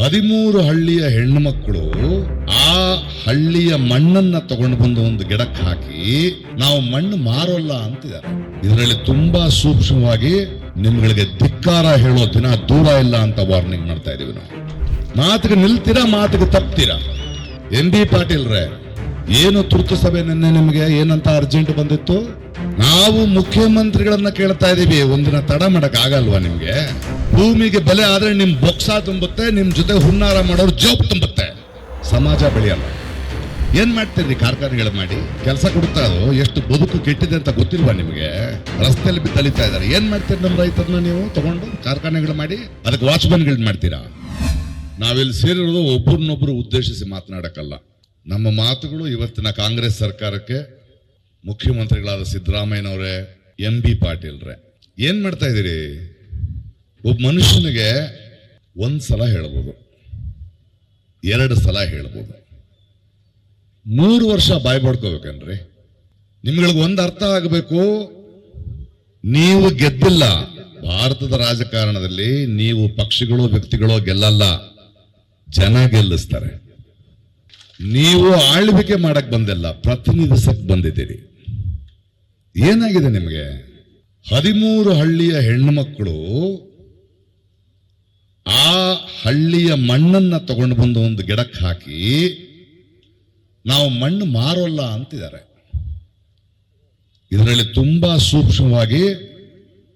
ಹದಿಮೂರು ಹಳ್ಳಿಯ ಹೆಣ್ಣು ಮಕ್ಕಳು ಆ ಹಳ್ಳಿಯ ಮಣ್ಣನ್ನ ತಗೊಂಡು ಬಂದು ಒಂದು ಗಿಡಕ್ಕೆ ಹಾಕಿ, ನಾವು ಮಣ್ಣು ಮಾರೋಲ್ಲ ಅಂತಿದ್ದಾರೆ. ಇದರಲ್ಲಿ ತುಂಬಾ ಸೂಕ್ಷ್ಮವಾಗಿ ನಿಮ್ಗಳಿಗೆ ಧಿಕ್ಕಾರ ಹೇಳೋ ದಿನ ದೂರ ಇಲ್ಲ ಅಂತ ವಾರ್ನಿಂಗ್ ಮಾಡ್ತಾ ಇದೀವಿ ನಾವು. ಮಾತಿಗೆ ನಿಲ್ತೀರಾ, ಮಾತಿಗೆ ತಪ್ತೀರಾ? ಎಂ ಬಿ ಪಾಟೀಲ್ರೆ, ಏನು ತುರ್ತು ಸಭೆ ನಿನ್ನೆ ನಿಮಗೆ? ಏನಂತ ಅರ್ಜೆಂಟ್ ಬಂದಿತ್ತು? ನಾವು ಮುಖ್ಯಮಂತ್ರಿಗಳನ್ನ ಕೇಳ್ತಾ ಇದೀವಿ. ಒಂದಿನ ತಡ ಮಾಡಕ್ ಆಗಲ್ವಾ ನಿಮ್ಗೆ? ಭೂಮಿಗೆ ಬೆಲೆ ಆದರೆ ನಿಮ್ಮ ಬೊಕ್ಸ ತುಂಬುತ್ತೆ ನಿಮ್ಮ ಜೊತೆ ಹುನ್ನಾರ ಮಾಡೋರು ಜೋಬ್ ತುಂಬುತ್ತೆ. ಸಮಾಜ ಬೆಳೆಯಲ್ಲ. ಏನು ಮಾಡ್ತೀರಿ ಕಾರ್ಖಾನೆಗಳು ಮಾಡಿ? ಕೆಲಸ ಕೊಡ್ತಾ ಅದು ಎಷ್ಟು ಬದುಕು ಕೆಟ್ಟಿದೆ ಅಂತ ಗೊತ್ತಿಲ್ವಾ ನಿಮಗೆ? ರಸ್ತೆಯಲ್ಲಿ ಬಿದ್ದು ತಳಿತಾ ಇದ್ದಾರೆ. ಏನು ಮಾಡ್ತೀರಿ ನಮ್ಮ ರೈತರನ್ನ ನೀವು? ತಗೊಂಡು ಕಾರ್ಖಾನೆಗಳು ಮಾಡಿ, ಅದಕ್ಕೆ ವಾಚ್ಮನ್ಗಳು ಮಾಡ್ತೀರಾ? ನಾವಿಲ್ಲಿ ಸೇರಿರೋದು ಒಬ್ಬರನ್ನೊಬ್ಬರು ಉದ್ದೇಶಿಸಿ ಮಾತನಾಡಕ್ಕಲ್ಲ. ನಮ್ಮ ಮಾತುಗಳು ಇವತ್ತಿನ ಕಾಂಗ್ರೆಸ್ ಸರ್ಕಾರಕ್ಕೆ ಮುಖ್ಯಮಂತ್ರಿಗಳಾದ ಸಿದ್ದರಾಮಯ್ಯನವರೇ, ಎಂ ಬಿ ಪಾಟೀಲ್ರೆ. ಏನು ಮಾಡ್ತಾ ಇದ್ದೀರಿ? ಒಬ್ಬ ಮನುಷ್ಯನಿಗೆ ಒಂದ್ ಸಲ ಹೇಳ್ಬೋದು, ಎರಡು ಸಲ ಹೇಳ್ಬೋದು. ಮೂರು ವರ್ಷ ಬಾಯ್ ಪಡ್ಕೋಬೇಕನ್ರಿ ನಿಮ್ಗಳಿಗೆ ಒಂದು ಅರ್ಥ ಆಗಬೇಕು, ನೀವು ಗೆದ್ದಿಲ್ಲ. ಭಾರತದ ರಾಜಕಾರಣದಲ್ಲಿ ನೀವು ಪಕ್ಷಿಗಳು, ವ್ಯಕ್ತಿಗಳು ಗೆಲ್ಲಲ್ಲ, ಜನ ಗೆಲ್ಲಿಸ್ತಾರೆ. ನೀವು ಆಳ್ವಿಕೆ ಮಾಡಕ್ ಬಂದಿಲ್ಲ, ಪ್ರತಿನಿಧಿಸಕ್ ಬಂದಿದ್ದೀರಿ. ಏನಾಗಿದೆ ನಿಮಗೆ? ಹದಿಮೂರು ಹಳ್ಳಿಯ ಹೆಣ್ಣು ಮಕ್ಕಳು ಹಳ್ಳಿಯ ಮಣ್ಣನ್ನ ತಗೊಂಡು ಬಂದು ಒಂದು ಗಿಡಕ್ಕೆ ಹಾಕಿ ನಾವು ಮಣ್ಣು ಮಾರೋಲ್ಲ ಅಂತಿದ್ದಾರೆ. ಇದರಲ್ಲಿ ತುಂಬಾ ಸೂಕ್ಷ್ಮವಾಗಿ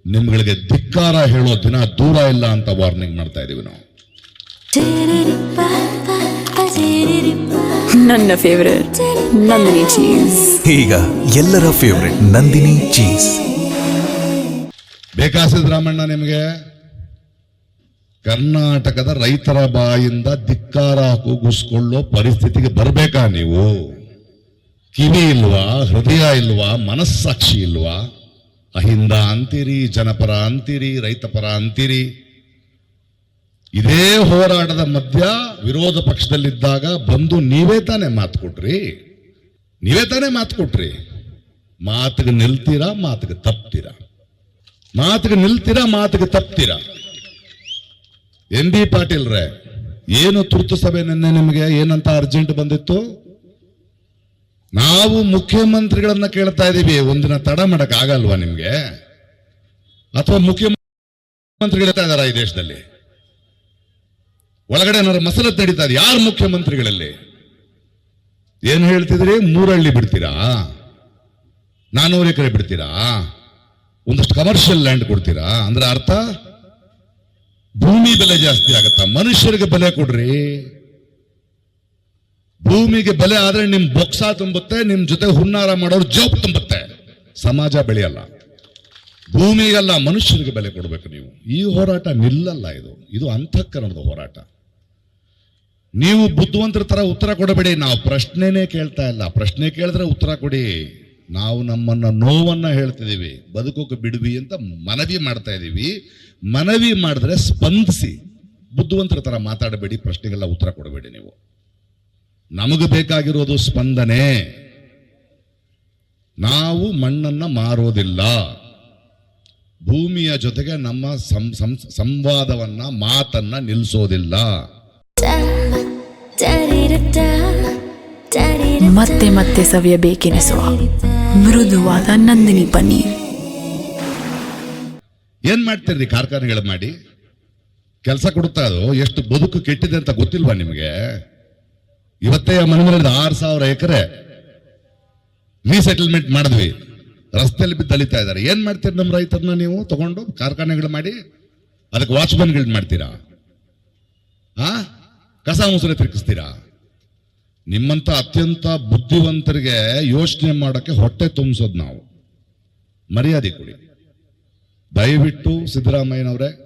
ನಿಮ್ಗಳಿಗೆ ಧಿಕ್ಕಾರ ಹೇಳೋ ದಿನ ದೂರ ಇಲ್ಲ ಅಂತ ವಾರ್ನಿಂಗ್ ಮಾಡ್ತಾ ಇದೀವಿ ನಾವು. ನನ್ನ ಫೇವರೇಟ್ ನಂದಿನಿ ಚೀಸ್ ಈಗ ಎಲ್ಲರ ಫೇವರೆಟ್ ನಂದಿನಿ ಚೀಸ್ ಬೇಕಾ ಸಿದ್ದರಾಮಣ್ಣ ನಿಮಗೆ? ಕರ್ನಾಟಕದ ರೈತರ ಬಾಯಿಂದ ಧಿಕ್ಕಾರ ಕೂಗಿಸ್ಕೊಳ್ಳೋ ಪರಿಸ್ಥಿತಿಗೆ ಬರಬೇಕಾ ನೀವು? ಕಿವಿ ಇಲ್ವಾ, ಹೃದಯ ಇಲ್ವಾ, ಮನಸ್ಸಾಕ್ಷಿ ಇಲ್ವಾ? ಅಹಿಂದ ಅಂತೀರಿ, ಜನಪರ ಅಂತೀರಿ, ರೈತಪರ ಅಂತೀರಿ. ಇದೇ ಹೋರಾಟದ ಮಧ್ಯ ವಿರೋಧ ಪಕ್ಷದಲ್ಲಿದ್ದಾಗ ಬಂದು ನೀವೇ ತಾನೇ ಮಾತು ಕೊಟ್ರಿ. ನೀವೇ ತಾನೇ ಮಾತು ಕೊಟ್ರಿ. ಮಾತಿಗೆ ನಿಲ್ತೀರಾ, ಮಾತಿಗೆ ತಪ್ತೀರಾ? ಮಾತಿಗೆ ನಿಲ್ತೀರಾ, ಮಾತಿಗೆ ತಪ್ತೀರಾ? ಎಂ ಬಿ ಪಾಟೀಲ್ರೆ, ಏನು ತುರ್ತು ಸಭೆ ನಿನ್ನೆ ನಿಮಗೆ? ಏನಂತ ಅರ್ಜೆಂಟ್ ಬಂದಿತ್ತು? ನಾವು ಮುಖ್ಯಮಂತ್ರಿಗಳನ್ನ ಕೇಳ್ತಾ ಇದೀವಿ. ಒಂದಿನ ತಡ ಮಾಡಕ್ ಆಗಲ್ವಾ ನಿಮ್ಗೆ? ಅಥವಾ ಮುಖ್ಯಮಂತ್ರಿಗಳು ಇದಾರ ಈ ದೇಶದಲ್ಲಿ? ಒಳಗಡೆ ಏನಾದ್ರು ಮಸಲತ್ ನಡೀತಾ ಇದೆ? ಯಾರು ಮುಖ್ಯಮಂತ್ರಿಗಳಲ್ಲಿ? ಏನ್ ಹೇಳ್ತಿದ್ರಿ? ಮೂರಳ್ಳಿ ಬಿಡ್ತೀರಾ? ನಾನೂರು ಎಕರೆ ಬಿಡ್ತೀರಾ? ಒಂದಷ್ಟು ಕಮರ್ಷಿಯಲ್ ಲ್ಯಾಂಡ್ ಕೊಡ್ತೀರಾ? ಅಂದ್ರೆ ಅರ್ಥ? ಭೂಮಿ ಬೆಲೆ ಜಾಸ್ತಿ ಆಗತ್ತ. ಮನುಷ್ಯರಿಗೆ ಬೆಲೆ ಕೊಡ್ರಿ. ಭೂಮಿಗೆ ಬೆಲೆ ಆದ್ರೆ ನಿಮ್ ಬೊಕ್ಸ ತುಂಬುತ್ತೆ, ನಿಮ್ ಜೊತೆ ಹುನ್ನಾರ ಮಾಡೋರು ಜೋಬ್ ತುಂಬುತ್ತೆ. ಸಮಾಜ ಬೆಳೆಯಲ್ಲ. ಭೂಮಿಗೆಲ್ಲ, ಮನುಷ್ಯರಿಗೆ ಬೆಲೆ ಕೊಡ್ಬೇಕು ನೀವು. ಈ ಹೋರಾಟ ನಿಲ್ಲಲ್ಲ ಇದು. ಇದು ಅಂತಃಕರಣದ ಹೋರಾಟ. ನೀವು ಬುದ್ಧಿವಂತರ ತರ ಉತ್ತರ ಕೊಡಬೇಡಿ. ನಾವು ಪ್ರಶ್ನೆನೇ ಕೇಳ್ತಾ ಇಲ್ಲ. ಪ್ರಶ್ನೆ ಕೇಳಿದ್ರೆ ಉತ್ತರ ಕೊಡಿ. ನಾವು ನಮ್ಮನ್ನ ನೋವನ್ನ ಹೇಳ್ತಿದ್ದೀವಿ. ಬದುಕೋಕೆ ಬಿಡ್ವಿ ಅಂತ ಮನವಿ ಮಾಡ್ತಾ ಇದೀವಿ. ಮನವಿ ಮಾಡಿದ್ರೆ ಸ್ಪಂದಿಸಿ. ಬುದ್ಧಿವಂತರ ತರ ಮಾತಾಡಬೇಡಿ, ಪ್ರಶ್ನೆಗೆಲ್ಲ ಉತ್ತರ ಕೊಡಬೇಡಿ ನೀವು. ನಮಗೆ ಬೇಕಾಗಿರೋದು ಸ್ಪಂದನೆ. ನಾವು ಮಣ್ಣನ್ನ ಮಾರೋದಿಲ್ಲ. ಭೂಮಿಯ ಜೊತೆಗೆ ನಮ್ಮ ಸಂವಾದವನ್ನ, ಮಾತನ್ನ ನಿಲ್ಲಿಸೋದಿಲ್ಲ ಮತ್ತೆ ಮತ್ತೆ ಸವಿಯಬೇಕೆನಿಸುವ ಮೃದುವಾದ ನಂದಿನಿ ಪನ್ನೀರ್. ಏನ್ ಮಾಡ್ತೀರಿ ಕಾರ್ಖಾನೆಗಳು ಮಾಡಿ? ಕೆಲಸ ಕೊಡುತ್ತಾ ಅದು? ಎಷ್ಟು ಬದುಕು ಕೆಟ್ಟಿದೆ ಅಂತ ಗೊತ್ತಿಲ್ವಾ ನಿಮಗೆ? ಇವತ್ತೇ ಮನೆ ಮೇಲೆ ಆರು ಸಾವಿರ ಎಕರೆ ರೀಸೆಟಲ್ಮೆಂಟ್ ಮಾಡಿದ್ವಿ. ರಸ್ತೆಯಲ್ಲಿ ಬಿದ್ದು ಅಲಿತಾ ಇದ್ದಾರೆ. ಏನ್ ಮಾಡ್ತೀರಿ ನಮ್ಮ ರೈತರನ್ನ ನೀವು? ತಗೊಂಡು ಕಾರ್ಖಾನೆಗಳು ಮಾಡಿ, ಅದಕ್ಕೆ ವಾಚ್ಮನ್ಗಳು ಮಾಡ್ತೀರಾ? ಆ? ಕಸ ಮುಸುರೆ ತಿರುಗಿಸ್ತೀರಾ? ನಿಮ್ಮಂತ ಅತ್ಯಂತ ಬುದ್ಧಿವಂತರಿಗೆ ಯೋಚನೆ ಮಾಡೋಕ್ಕೆ ಹೊಟ್ಟೆ ತುಂಬಿಸೋದು ನಾವು. ಮರ್ಯಾದೆ ಕೊಡಿ. ದಯವಿಟ್ಟು ಸಿದ್ದರಾಮಯ್ಯನವರೇ,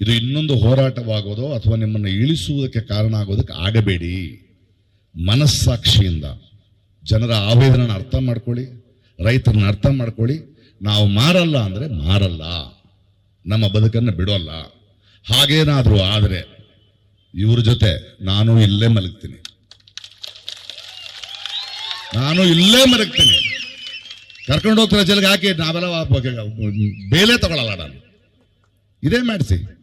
ಇದು ಇನ್ನೊಂದು ಹೋರಾಟವಾಗೋದು ಅಥವಾ ನಿಮ್ಮನ್ನು ಇಳಿಸುವುದಕ್ಕೆ ಕಾರಣ ಆಗೋದಕ್ಕೆ ಆಗಬೇಡಿ. ಮನಸ್ಸಾಕ್ಷಿಯಿಂದ ಜನರ ಆವೇದನ ಅರ್ಥ ಮಾಡ್ಕೊಳ್ಳಿ, ರೈತರನ್ನ ಅರ್ಥ ಮಾಡ್ಕೊಳ್ಳಿ. ನಾವು ಮಾರಲ್ಲ ಅಂದರೆ ಮಾರಲ್ಲ. ನಮ್ಮ ಬದುಕನ್ನು ಬಿಡೋಲ್ಲ. ಹಾಗೇನಾದರೂ ಆದರೆ ಇವ್ರ ಜೊತೆ ನಾನು ಇಲ್ಲೇ ಮಲಗ್ತೀನಿ. ನಾನು ಇಲ್ಲೇ ಮಲಗ್ತೀನಿ. ಕರ್ಕೊಂಡು ಹೋಗ್ತಾರೆ ಜಲ್ಗೆ ಹಾಕಿ ನಾವೆಲ್ಲ ಬೇಲೆ ತಗೊಳಲ್ಲ ನಾನು. ಇದೇ ಮಾಡಿಸಿ.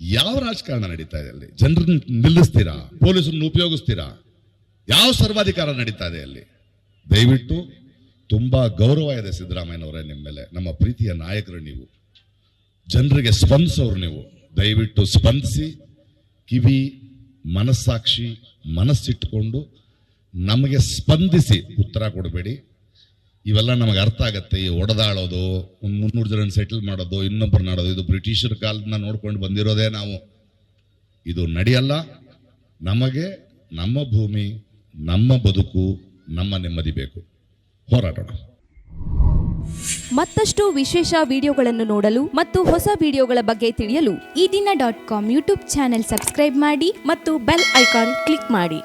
ಯಾವ ರಾಜಕಾರಣ ನಡೀತಾ ಇದೆ ಅಲ್ಲಿ? ಜನರನ್ನ ನಿಲ್ಲಿಸ್ತೀರಾ? ಪೊಲೀಸರನ್ನು ಉಪಯೋಗಿಸ್ತೀರಾ? ಯಾವ ಸರ್ವಾಧಿಕಾರ ನಡೀತಾ ಇದೆ ಅಲ್ಲಿ? ದಯವಿಟ್ಟು ತುಂಬಾ ಗೌರವ ಇದೆ ಸಿದ್ದರಾಮಯ್ಯನವರೇ ನಿಮ್ಮ ಮೇಲೆ. ನಮ್ಮ ಪ್ರೀತಿಯ ನಾಯಕರು ನೀವು. ಜನರಿಗೆ ಸ್ಪಂದಿಸೋರು ನೀವು. ದಯವಿಟ್ಟು ಸ್ಪಂದಿಸಿ, ಕಿವಿ, ಮನಸ್ಸಾಕ್ಷಿ ಮನಸ್ಸಿಟ್ಟುಕೊಂಡು ನಮಗೆ ಸ್ಪಂದಿಸಿ ಉತ್ತರ ಕೊಡಬೇಡಿ. ಇವೆಲ್ಲ ನಮಗೆ ಅರ್ಥ ಆಗತ್ತೆ. ಈ ಒಡೆದಾಳೋದು, ಒಂದು ಮುನ್ನೂರು ಜನ ಸೆಟಲ್ ಮಾಡೋದು ಇನ್ನೊಬ್ಬರು ಮಾಡೋದು. ಇದು ಬ್ರಿಟಿಷರ ಕಾಲದಿಂದ ನೋಡ್ಕೊಂಡು ಬಂದಿರೋದೇ ನಾವು. ಇದು ನಡೆಯಲ್ಲ. ನಮಗೆ ನಮ್ಮ ಭೂಮಿ, ನಮ್ಮ ಬದುಕು, ನಮ್ಮ ನೆಮ್ಮದಿ ಬೇಕು. ಹೋರಾಡೋಣ. ಮತ್ತಷ್ಟು ವಿಶೇಷ ವಿಡಿಯೋಗಳನ್ನು ನೋಡಲು ಮತ್ತು ಹೊಸ ವಿಡಿಯೋಗಳ ಬಗ್ಗೆ ತಿಳಿಯಲು ಈ ದಿನ dot com YouTube channel subscribe ಮಾಡಿ ಮತ್ತು ಬೆಲ್ ಐಕಾನ್ ಕ್ಲಿಕ್ ಮಾಡಿ.